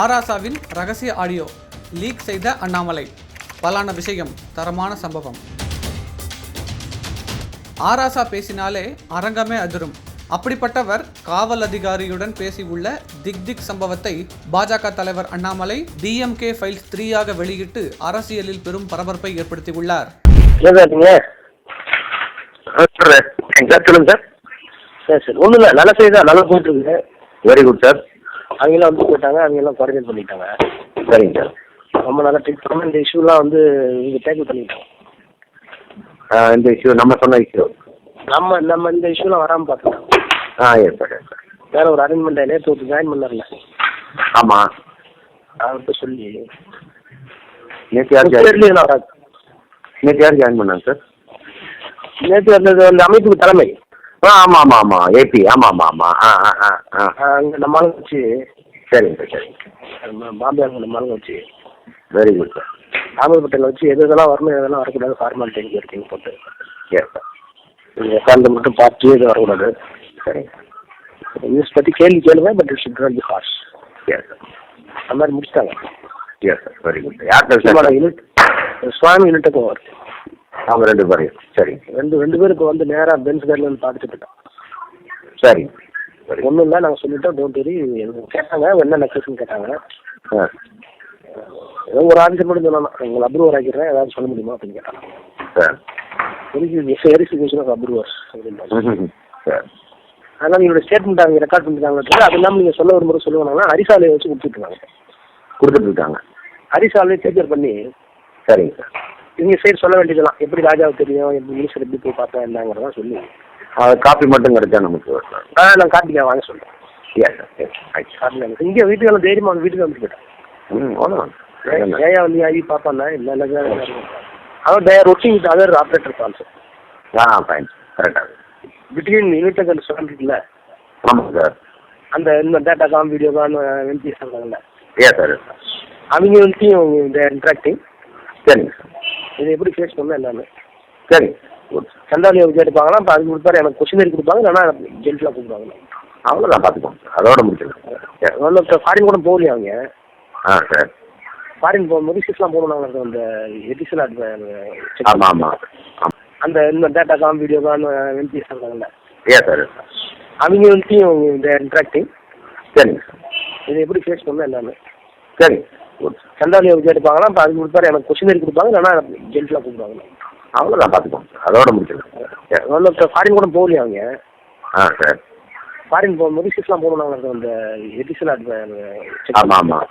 ஆராசாவின் ரகசிய audio league செய்த அண்ணாமலை. பலான விஷயம் தரமான சம்பவம். ஆராசா பேசினாலே அரங்கமே அதிரும். அப்படிப்பட்டவர் காவல் அதிகாரியுடன் பேசியுள்ள திக் திக் சம்பவத்தை பாஜக தலைவர் அண்ணாமலை டிஎம்கே ஃபைல்ஸ் த்ரீயாக வெளியிட்டு அரசியலில் பெரும் பரபரப்பை ஏற்படுத்தியுள்ளார் சார் சார் சார் சொல்லுங்கள் சார். சரி சரி ஒன்றும் இல்லை நல்ல செய்தி தான் நல்லா போயிட்டு இருக்குது வெரி குட் சார் அவங்களாம் வந்து போயிட்டாங்க அவங்கெல்லாம் குவாரண்டைன் பண்ணிட்டாங்க. சரிங்க சார். ரொம்ப நல்லா ட்ரீட் பண்ணாமல் இந்த இஷ்யூலாம் வந்து இங்கே டேக்கிள் பண்ணிட்டாங்க. ஆ, இந்த இஷ்யூ நம்ம சொன்ன இஷ்யூ நம்ம நம்ம இந்த இஷ்யூலாம் வராமல் பார்த்துட்டாங்க ஆ எஸ் சார் எஸ் சார் வேற ஒரு அரேஞ்ச்மெண்ட் நேற்று ஒருத்தர் ஜாயின் பண்ணார்ல ஆமாம் அவர்கிட்ட சொல்லி. நேற்று யார் ஜாயின் நேர்லேயே வராது நேற்று யார் ஜாயின் பண்ணாங்க சார் நேற்று வந்தது அந்த அமைப்புக்கு தலைமை. ஆ ஆமாம் ஆமாம் ஆமாம் ஏபி ஆமாம் ஆமாம் ஆமாம் ஆ ஆ ஆ. ஆ அங்கே நம்ம வச்சு சரிங்க சார் சரிங்க பாம்பே ஆளுங்க வச்சு. வெரி குட் சார் ராமபேட்டையில் வச்சு எது எதெல்லாம் வரணும் எதெல்லாம் வரக்கூடாது ஃபார்மாலிட்டி எங்கே இருக்கீங்க போட்டு. எஸ் சார் நீங்கள் உட்காந்து மட்டும் பார்த்து எதுவும் வரக்கூடாது. சரிங்க நியூஸ் பற்றி கேள்வி கேளுங்க but it should not be harsh yes sir அந்த மாதிரி முடிச்சிட்டாங்க. எஸ் சார் வெரி குட் யார் யூனிட் சுவாமி யூனிட்டுக்கும் வரும் அவங்க ரெண்டு பேரையும் சரிங்க ரெண்டு ரெண்டு பேருக்கு வந்து நேராக பென்ஸ் கார்டில் வந்து பார்த்துட்டு சரிங்க சரி. ஒன்றும் இல்லை நாங்கள் சொல்லிட்டோம் டோன்ட் வெரி கேட்டாங்க என்ன நெக்லஸ்ன்னு கேட்டாங்க. ஏதோ ஒரு ஆன்சர் மட்டும் சொல்லணும். உங்களை அப்ரூவர் ஆக்கிடுறேன். ஏதாவது சொல்ல முடியுமா அப்படின்னு கேட்டாங்க. வெரிஃபிகேஷன் ஆஃப் அப்ரூவர்ஸ் அப்படின்னு அதனால் நீங்களோட ஸ்டேட்மெண்ட் அவங்க ரெக்கார்ட் பண்ணிட்டாங்க அது இல்லாமல் நீங்கள் சொல்ல வரும்போது சொல்லுவாங்கன்னா அரிசாலையை வச்சு கொடுத்துட்ருக்காங்க கொடுத்துட்டு இருக்காங்க. அரிசாலையை டேக்கர் பண்ணி சரிங்க சார். நீங்கள் சைடு சொல்ல வேண்டியதெல்லாம் எப்படி ராஜாவுக்கு தெரியும் எப்படி மினிஸ்டர் எப்படி போய் பார்த்தா என்னங்கிறதா சொல்லி. அது காப்பி மட்டும் கிடைச்சா நமக்கு சார் ஆ நான் காட்டிக்க வாங்க சொல்கிறேன் சார் இங்கே வீட்டுக்கு எல்லாம் தைரியமாக வந்து வீட்டுக்கு வந்து போயிட்டேன். ம் அவ்வளோதான் ஏயா வந்து ஐ பாப்பாண்ணா இல்லை இல்லை அவன் there working with other operator also ah fine கரெக்டாக பிட்வீன் யூனிட் அண்ட் சொல்லிட்டுல ஆமாம் சார் அந்த இந்த data com video com MP சொல்கிறாங்கல்ல ஏன் சார் அவங்க வந்துட்டையும் இந்த இன்ட்ராக்டிங் சரிங்க சார் இதை எப்படி ஃபேஸ் பண்ண என்னன்னு? சரிங்க. குட் சந்தாலியை வச்சு எடுப்பாங்கன்னா இப்போ அது கொடுப்பாரு. எனக்கு கொஸ்டின் கொடுப்பாங்க. இல்லைன்னா ஜென்டலாக கொடுப்பாங்க அவ்வளோதான் பார்த்துக்கோங்க அதோட முடிச்சிடலாம் ஒன்றும் ஃபாரின் கூட போகலையா அவங்க ஆ சார். ஃபாரின் போகும்போது சிக்ஸ்லாம் போகணும் அந்த எடிஷன் ஆமாம் ஆமாம் ஆமாம் அந்த இந்த டேட்டா காம் வீடியோ காம் சொல்கிறாங்கல்ல ஏன் சார் அவங்க வந்துட்டையும் இந்த இன்ட்ராக்டிங் சரிங்க சார் இதை எப்படி ஃபேஸ் பண்ண என்னன்னு சரிங்க. குட் சந்தாலியை வச்சு எடுப்பாங்கன்னா இப்போ அது கொடுப்பாரு. எனக்கு கொஸ்டின் கொடுப்பாங்க. இல்லைன்னா ஜென்டலாக கொடுப்பாங்க அவ்வளோதான் பார்த்துக்கோங்க சார் அதோட முடிச்சிடலாம். ஒன்றும் ஃபாரின் கூட போகலையா அவங்க ஆ சார். ஃபாரின் போகும்போது சிக்ஸ்லாம் போகணும் அந்த எடிஷன் ஆமாம் ஆமாம்